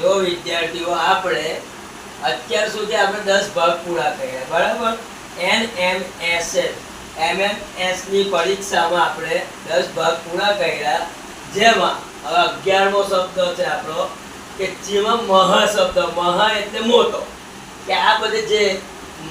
જો વિદ્યાર્થીઓ, આપણે અત્યાર સુધી આપણે દસ ભાગ પૂરા કર્યા, બરાબર? N M S M M S પરીક્ષામાં આપણે દસ ભાગ પૂરા કર્યા, જેમાં હવે અગિયારમો શબ્દ છે આપણો, કે જેમાં મહ શબ્દ, મહ એટલે મોટો. કે આ બધે જે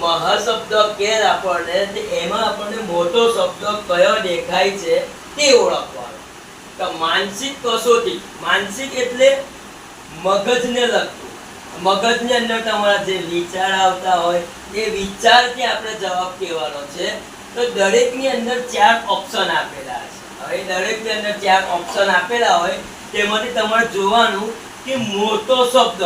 મહ શબ્દ કે આપણને એમાં આપણને મોટો શબ્દ કયો દેખાય છે, તે ઓળખવાનો. તો માનસિક કસોટી, માનસિક એટલે મગજને લગતું. મગજની અંદર તમારા જે વિચાર આવતા હોય, એ વિચારથી આપણે જવાબ કહેવાનો છે. તો દરેકની અંદર ચાર ઓપ્શન આપેલા છે. હવે દરેકની અંદર ચાર ઓપ્શન આપેલા હોય, તેમાંથી તમારે જોવાનું કે મોટો શબ્દ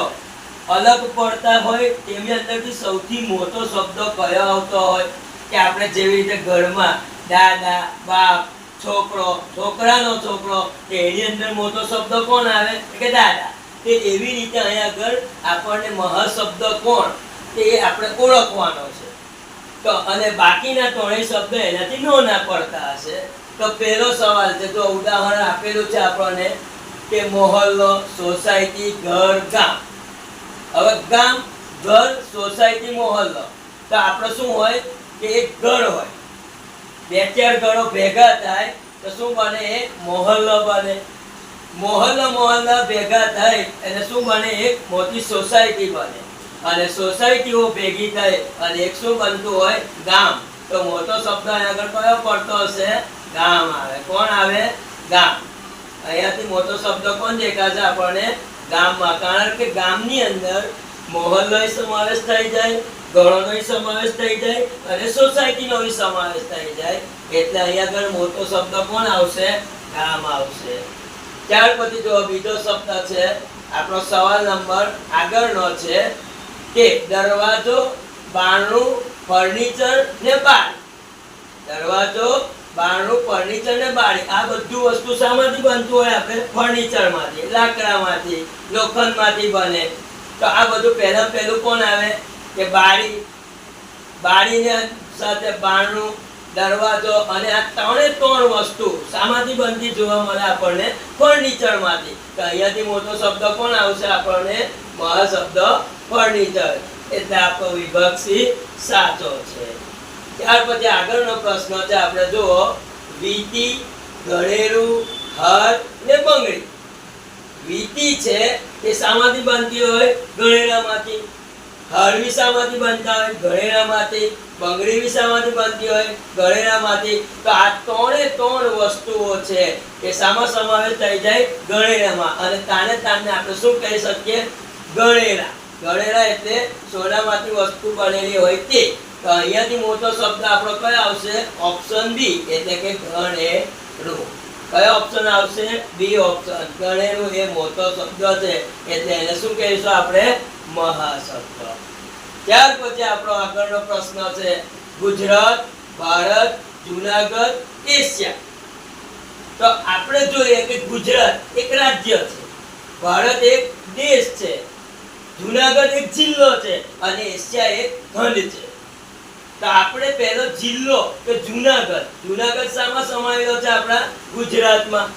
અલગ પડતા હોય, તેની અંદરથી સૌથી મોટો શબ્દ કયો આવતો હોય, કે આપણે જેવી રીતે ઘરમાં દાદા, બાપ છોકરો, છોકરાનો છોકરો કે એની અંદર મોટો શબ્દ કોણ આવે? કે દાદા. તે એવી રીતે અહીંયા આગળ આપણને મહાશબ્દ કોણ? તે આપણે ઓળખવાનો છે. તો અને બાકીના ત્રણેય શબ્દ એનાથી નાના પડતા હશે. તો પહેલો સવાલ છે, તો ઉદાહરણ આપેલું છે આપણને કે મોહલ્લો, સોસાયટી, ઘર, ગામ. હવે ગામ, ઘર, સોસાયટી, મોહલ્લો. તો આપણે શું હોય? કે એક ઘર હોય. બે ઘરો ભેગા થાય તો શું બને? એક મોહલ્લો બને. મોહલ્લો મોહલ્લા ભેગા થાય અને શું બને? એક મોટી સોસાયટી બને. અને સોસાયટીઓ ભેગી થાય અને એક શું બનતું હોય? ગામ. તો મોટો શબ્દ આગળ કયો પડતો હશે? ગામ આવે. કોણ આવે? ગામ. અહીંયાથી મોટો શબ્દ કોણ દેખાશે આપણને? ગામમાં. કારણ કે ગામની અંદર મોહલ્લો સમાવેશ થઈ જાય ઘરોનો સમાવેશ થઈ જાય અને સોસાયટીનો સમાવેશ થઈ જાય. એટલે અહીંયા આગળ મોટો શબ્દ કોણ આવશે? ગામ આવશે. ત્યાર પછી જો બીજો શબ્દ છે, આપણો સવાલ નંબર આગળનો છે કે દરવાજો, બારણું, ફર્નિચર ને બાર. દરવાજો, બારણું, ફર્નિચર ને બારી. આ બધું વસ્તુ શામાંથી બનતું હોય આપણે ફર્નિચરમાંથી લાકડામાંથી, લોખંડમાંથી બને. તો આ બધું પહેલા પહેલું કોણ આવે? કે બારી. બારીને સાથે બારણું, દરવાજો અને આ ત્રણે ત્રણ વસ્તુ સામાથી બનતી જોવા મળે આપણને ફર્નિચરમાંથી. તો અહીંયાથી મોટો શબ્દ કોણ આવશે આપણને? મહા શબ્દ ફર્નિચર. એટલે આપણો વિભાગ સાચો છે. ત્યાર પછી આગળનો પ્રશ્ન છે, આપણે જુઓ. વીટી ગળેરું હર ને બંગડી. વીટી છે એ શામાંથી બનતી હોય? ગણેરામાંથી હળવી શામાંથી બનતા હોય? ગણેરામાંથી બંગડી વિશામાંથી બનતી હોય? ગણેરામાંથી તો આ ત્રણે ત્રણ વસ્તુઓ છે એ શામાં સમાવેશ થઈ જાય ગણેરામાં અને તાને તાને આપણે શું કહી શકીએ? ગણેરા ગણેરા એટલે સોનામાંથી વસ્તુ બનેલી હોય તે તો અહીંયાથી મોટો શબ્દ આપણો કયો આવશે? ઓપ્શન બી એટલે કે ગણેરું કયો ઓપ્શન આવશે? બી ઓપ્શન ગણેલું એ મોટો શબ્દ છે. એટલે એને શું કહીશું આપણે? મહાશબ્દ. ત્યાર પછી આપણો આગળનો પ્રશ્ન છે. ગુજરાત, ભારત, જુનાગઢ, એશિયા. તો આપણે જોઈએ કે ગુજરાત એક રાજ્ય છે. ભારત એક દેશ છે. જુનાગઢ એક જિલ્લો છે. અને એશિયા એક ખંડ છે. આપણે પહેલો જિલ્લો કે જુનાગઢ. જુનાગઢ શામાં સમાયેલો છે આપણા ગુજરાતમાં.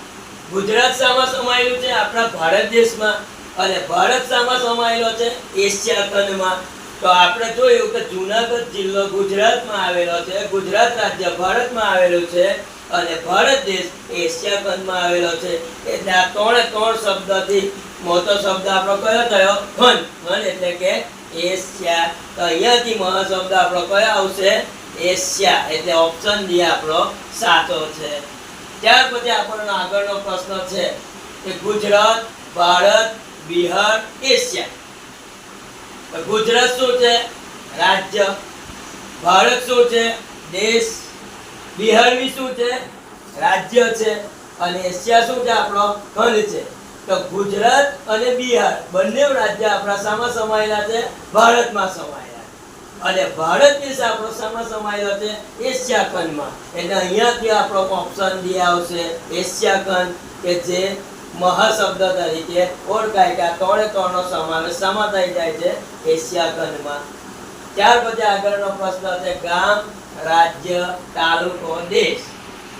ગુજરાત શામાં સમાયેલું છે આપણા ભારત દેશમાં. અને ભારત શામાં સમાયેલો છે એશિયા ખંડમાં. તો આપણે જોયું કે જુનાગઢ જિલ્લો ગુજરાતમાં આવેલો છે, ગુજરાત રાજ્ય ભારતમાં આવેલું છે, અને ભારત દેશ એશિયા ખંડમાં આવેલો છે. એટલે આ ત્રણે ત્રણ શબ્દથી મોટો શબ્દ આપણો કયો થયો? ખંડ. ખંડ એટલે કે એશિયા તો અહીંયાથી મહાશબ્દ આપણો કયો આવશે? એશિયા એટલે ઓપ્શન ડી આપણો સાચો છે. ત્યાર પછી આપણનો આગળનો પ્રશ્ન છે કે ગુજરાત, ભારત, બિહાર એશિયા ગુજરાત શું છે? રાજ્ય. ભારત શું છે? દેશ. બિહાર બી શું છે? રાજ્ય છે. અને એશિયા શું છે? આપણો ખંડ છે. તો ગુજરાત અને બિહાર, બંને રાજ્ય આપણા સામા સમાયેલા છે, ભારતમાં સમાયેલા અને ભારત દેશ આપણો સામા સમાયેલો છે એશિયા ખંડમાં એટલે અહીંયાથી આપણો ઓપ્શન બી આવશે એશિયા ખંડ કે જે મહાશબ્દ તરીકે ઓળખાય કે આ ત્રણે ત્રણનો સમાવેશ શામાં થઈ જાય છે એશિયા ખંડમાં ત્યાર પછી આગળનો પ્રશ્ન છે, ગામ, રાજ્ય, તાલુકો, દેશ.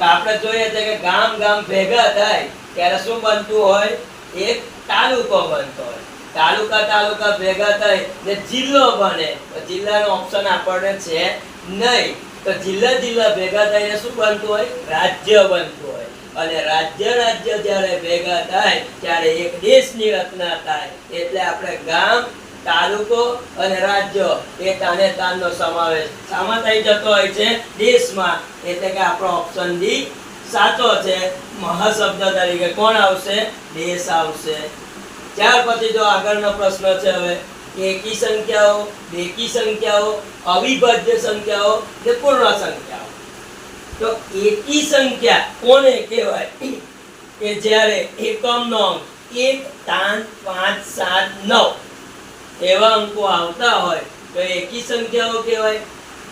આપણે જોઈએ છે કે ગામ ગામ ભેગા થાય, ત્યારે શું બનતું હોય? એક તાલુકો બનતો હોય. તાલુકા તાલુકા ભેગા થઈ ને જિલ્લો બને. જિલ્લાનો ઓપ્શન આપણને છે નહીં. તો જિલ્લા જિલ્લા ભેગા થઈને શું બનતું હોય? રાજ્ય બનતું હોય. અને રાજ્ય રાજ્ય જ્યારે ભેગા થાય, ત્યારે એક દેશની રચના થાય. એટલે આપણે ગામ, તાલુકો અને રાજ્ય એ તાને તાનનો સમાવેશ. શામાં થઈ જતો હોય છે દેશમાં. એટલે કે આપણો ઓપ્શન ડી સાચો છે, મહાશબ્દ તરીકે કોણ આવશે? દેશ આવશે. ત્યાર પછી જો આગળનો પ્રશ્ન છે હવે, એકી સંખ્યાઓ, બેકી સંખ્યાઓ, અવિભાજ્ય સંખ્યાઓ કે પૂર્ણ સંખ્યાઓ? તો એકી સંખ્યા કોને કહેવાય? કે જ્યારે એકમનો અંક એક, ત્રણ, પાંચ, સાત, નવ એવા અંકો આવતા હોય, તો એકી સંખ્યાઓ કહેવાય,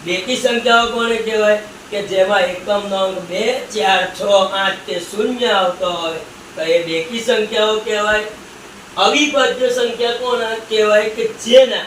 બેકી સંખ્યાઓ કોને કહેવાય? કે જેમાં એકમનો અંક બે, ચાર, છ, આઠ કે શૂન્ય આવતો હોય, તો એ બેકી સંખ્યાઓ કહેવાય. અવિભાજ્ય સંખ્યા કોના કહેવાય કે જેના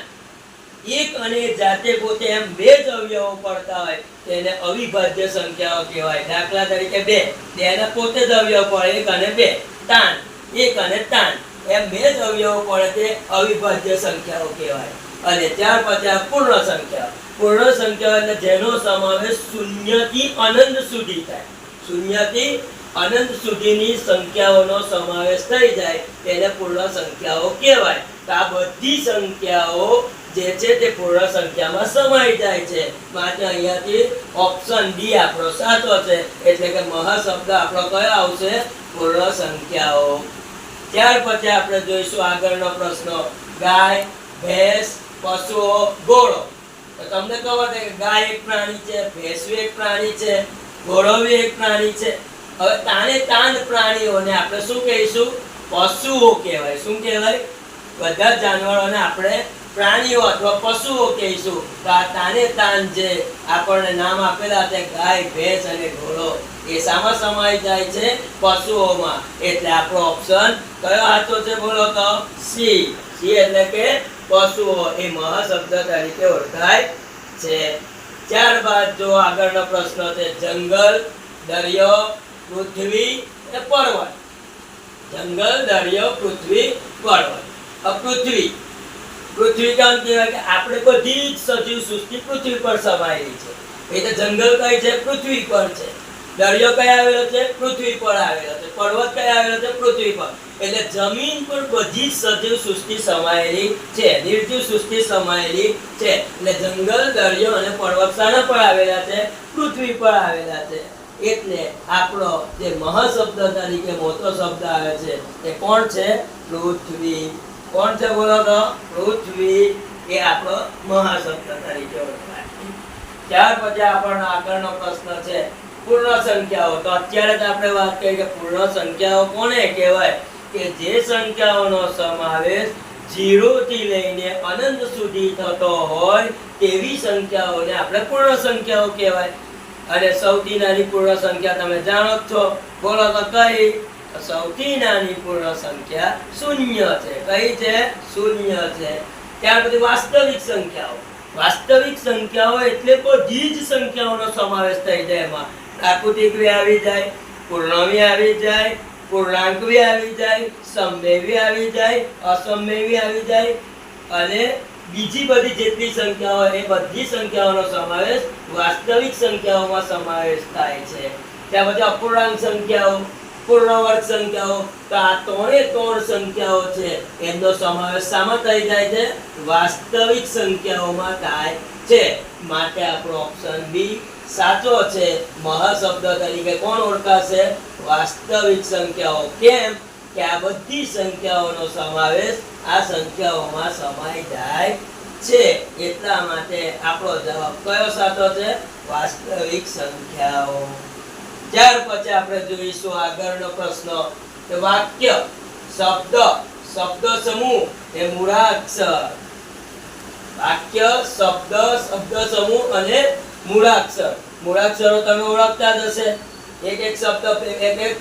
એક અને જાતે પોતે એમ બે જ અવયવો પડતા હોય તેને અવિભાજ્ય સંખ્યાઓ કહેવાય. દાખલા તરીકે બે બેના પોતે જ અવયવ પડે, એક અને બે. તાન એક અને તાન એમ બે જ અવયવો પડે તે અવિભાજ્ય સંખ્યાઓ કહેવાય. અને ત્યાર પછી આ પૂર્ણ સંખ્યા. પૂર્ણ સંખ્યા જેનો સમાવેશ શૂન્યથી અનંત સુધી થાય. શૂન્યથી અનંત સુધીની સંખ્યાઓનો સમાવેશ થઈ જાય તેને પૂર્ણ સંખ્યાઓ કહેવાય. તો આ બધી સંખ્યાઓ જે છે તે પૂર્ણ સંખ્યામાં સમાઈ જાય છે. માટે અહીંયાથી ઓપ્શન ડી આપણો સાચો છે. એટલે કે મહાશબ્દ આપણો કયો આવશે? પૂર્ણ સંખ્યાઓ. ત્યાર પછી આપણે જોઈશું આગળનો પ્રશ્ન. ગાય, ભેંસ પશુઓ ઘોડો. તો તમને ખબર છે કે ગાય એક પ્રાણી છે, ભેંસ એક પ્રાણી છે, ઘોડો બી એક પ્રાણી છે. હવે તાને તાંડ પ્રાણીઓને આપણે શું કહીશું? પશુઓ કહેવાય. શું કહેવાય? બધા જાનવરોને આપણે પ્રાણીઓ અથવા પશુઓ કહીશું. તો આ તાને તાન જે આપણને નામ આપેલા છે, ગાય, ભેંસ અને ઘોડો, એ સામા સમાઈ જાય છે પશુઓમાં. એટલે આપણો ઓપ્શન કયો હાથો છે બોલો તો? સી. સી એટલે કે પશુઓ એ મહાશબ્દ તરીકે ઓળખાય છે. ત્યારબાદ જો આગળનો પ્રશ્ન છે, જંગલ, દરિયો, પૃથ્વી અને પર્વત. જંગલ, દરિયો, પૃથ્વી, પર્વત. પૃથ્વી પૃથ્વી કામ કહેવાય કે આપણે બધી જ સજીવ સૃષ્ટિ પૃથ્વી પર સમાયેલી છે. એ તો જંગલ કઈ છે? પૃથ્વી પર છે. દરિયો કઈ આવેલો છે? પૃથ્વી પર આવેલો છે. પર્વત કઈ આવેલો છે? પૃથ્વી પર. એટલે જમીન પર બધી સજીવ સૃષ્ટિ સમાયેલી છે. નિર્જીવ સૃષ્ટિ સમાયેલી છે. એટલે જંગલ, દરિયો અને પર્વત શાના પર આવેલા છે? પૃથ્વી પર આવેલા છે. એટલે આપણો જે મહાશબ્દ તરીકે મોટો શબ્દ આવે છે તે કોણ છે? પૃથ્વી. કોણ છે બોલો તો? પૃથ્વી. એ આપણો મહાશબ્દ તરીકે ઓળખાય ત્યાર પછી આપણને આગળનો પ્રશ્ન છે. પૂર્ણ સંખ્યાઓ તો અત્યારે જ આપણે વાત કરી કે પૂર્ણ સંખ્યાઓ કોને કહેવાય? કે જે સંખ્યાઓનો સમાવેશ 0 થી લઈને અનંત સુધી થતો હોય તેવી સંખ્યાઓને આપણે પૂર્ણ સંખ્યાઓ કહેવાય. અને સૌથી નાની પૂર્ણ સંખ્યા તમે જાણો છો. બોલો તો કઈ? સૌથી નાની પૂર્ણ સંખ્યા શૂન્ય છે. કઈ છે? શૂન્ય છે. ત્યાર પછી વાસ્તવિક સંખ્યાઓ. વાસ્તવિક સંખ્યાઓ એટલે બધી જ સંખ્યાઓનો સમાવેશ થઈ જાય એમાં. પ્રાકૃતિક બી આવી જાય, પૂર્ણમી આવી જાય પૂર્ણાંક બી આવી જાય સમય આવી જાય અસમય આવી જાય અને બીજી બધી જેટલી સંખ્યાઓ, એ બધી સંખ્યાઓનો સમાવેશ વાસ્તવિક સંખ્યાઓમાં સમાવેશ થાય છે. ત્યાં પછી અપૂર્ણાંક સંખ્યાઓ, પૂર્ણવર્ગ સંખ્યાઓ, તો આ ત્રણે ત્રણ સંખ્યાઓ છે. એમનો સમાવેશ શામાં થઈ જાય છે? વાસ્તવિક સંખ્યાઓમાં થાય છે. માટે આપણો ઓપ્શન બી સાચો છે. મહાશબ્દ તરીકે કોણ ઓળખાશે? વાસ્તવિક સંખ્યાઓ. કેમ? કે આ બધી સંખ્યાઓનો સમાવેશ આ સંખ્યાઓમાં સમાઈ જાય છે. એટલા માટે આપણો જવાબ કયો સાચો છે? વાસ્તવિક સંખ્યાઓ. ત્યાર પછી આપણે જોઈશું આગળનો પ્રશ્ન. કે વાક્ય, શબ્દ શબ્દ સમૂહ એ મૂળાક્ષર. વાક્ય, શબ્દ શબ્દ સમૂહ અને મૂળાક્ષર. મૂળાક્ષરો તમે ઓળખતા જ હશે. એક એક શબ્દ એક એક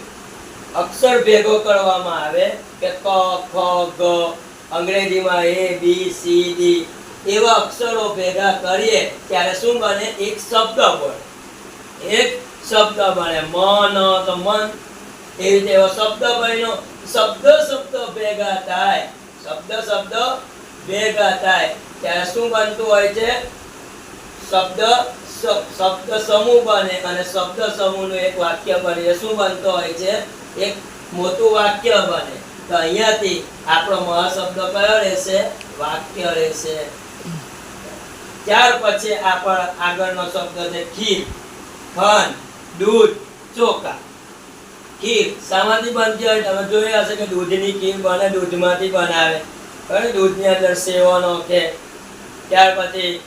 અક્ષર ભેગો કરવામાં આવે કે ક, ખ, ગ, અંગ્રેજીમાં એ, બી, સી, ડી. એવા અક્ષરો ભેગા કરીએ ત્યારે શું બને? એક શબ્દ બને એક શબ્દ બને મન તો મન એ રીતે એવો શબ્દ બન્યો. શબ્દ શબ્દ ભેગા થાય. શબ્દ શબ્દ ભેગા થાય. ત્યારે શું બનતું હોય છે? શબ્દ શબ્દ સમૂહ બને અને શબ્દ સમૂહનું એક વાક્ય બને. શું બનતો હોય છે? એક મોટું વાક્ય બને. તો અહીંયાથી આપણો મહાશબ્દ કયો રહેશે? વાક્ય રહેશે. ત્યાર પછી આપણ આગળનો શબ્દ છે ખીર. ખન દૂધ, ચોખા. ખીર શામાંથી બનતી હોય? તમે જોઈ હશે કે દૂધની ખીર બને, દૂધમાંથી બનાવે. દૂધની અંદર સેવો નાખે ત્યાર પછી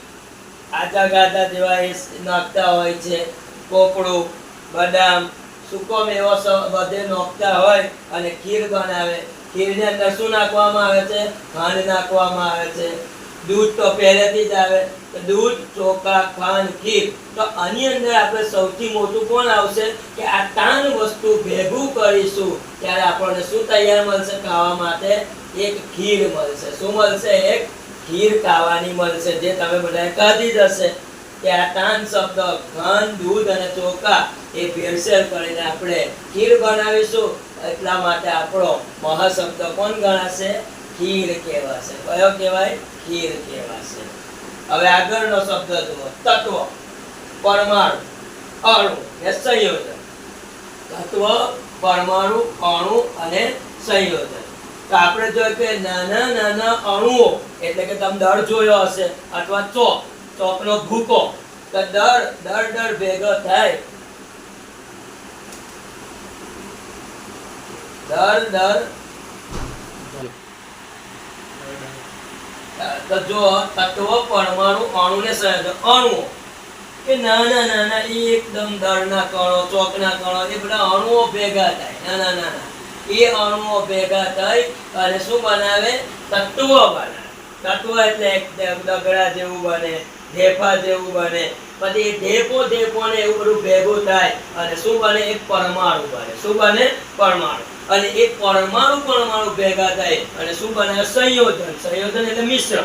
આજા ગાતા જેવા એ નાખતા હોય છે. કોપડું બદામ સૂકો મેવો બધે નોખતા હોય અને ખીર બનાવે. ખીરને અંદર નાખવામાં આવે છે? ખાંડ નાખવામાં આવે છે. દૂધ તો પહેલેથી જ આવે. દૂધ, ચોખા, ખાંડ, ખીર. તો આની અંદર આપણે સૌથી મોટું કોણ આવશે? કે આ ત્રણ વસ્તુ ભેગું કરીશું, ત્યારે આપણને શું તૈયાર મળશે? ખાવા માટે એક ખીર મળશે. શું મળશે? એક ખીર ખાવાની મળશે, જે તમે બધાએ હશે. કે આ ત્રણ શબ્દ, ઘન, દૂધ અને ચોખા એ ભેળસેળ કરીને આપણે ખીર બનાવીશું. એટલા માટે આપણો મહાશબ્દ કોણ ગણાશે? ખીર કહેવાશે. કયો કહેવાય? ખીર કહેવાશે. હવે આગળનો શબ્દ જુઓ. તત્વ. પરમાણુ. અણુ. એ સંયોજન. તત્વ, પરમાણુ, અણુ અને સંયોજન. તો આપણે જોઈએ કે નાના નાના અણુઓ. એટલે કે તમે દળ જોયો હશે. અથવા ચોક ચોકનો ભૂકો. તો દર દર દર ભેગો થાય. દર દર તો જો, તત્વ પરમાણુ અણુ ને સંયોજન અણુઓ. કે નાના નાના એકદમ દળના કણો, ચોકના કણો, એ બધા અણુઓ ભેગા થાય. નાના નાના એ અણુઓ ભેગા થઈ અને શું બનાવે? તત્વો બનાવે. તત્વ એટલે દગડા જેવું બને, ઢેફા જેવું બને. પછી એ ઢેફો ને એવું બધું ભેગું થાય અને શું બને? એક પરમાણુ બને. શું બને? પરમાણુ. અને એ પરમાણુ પરમાણુ ભેગા થાય અને શું બને? સંયોજન. સંયોજન એટલે મિશ્રણ.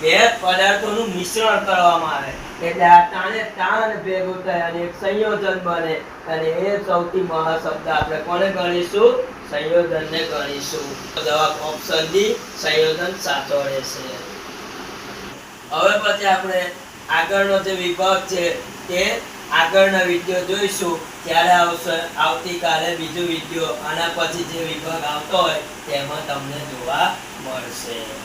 બે પદાર્થોનું મિશ્રણ કરવામાં આવે. એટલે આ તાણે તાણ ભેગું થાય અને એક સંયોજન બને અને એ સૌથી મહાશબ્દ આપણે કોને ગણીશું? સંયોજનને ગણીશું. જવાબ ઓપ્શન ડી સંયોજન સાચો રહેશે હવે પછી આપણે આગળનો જે વિભાગ છે તે આગળના વીડિયો જોઈશું. ત્યારે આવશે, આવતીકાલે બીજો વીડિયો આના પછી જે વિભાગ આવતો હોય તેમાં તમને જોવા મળશે.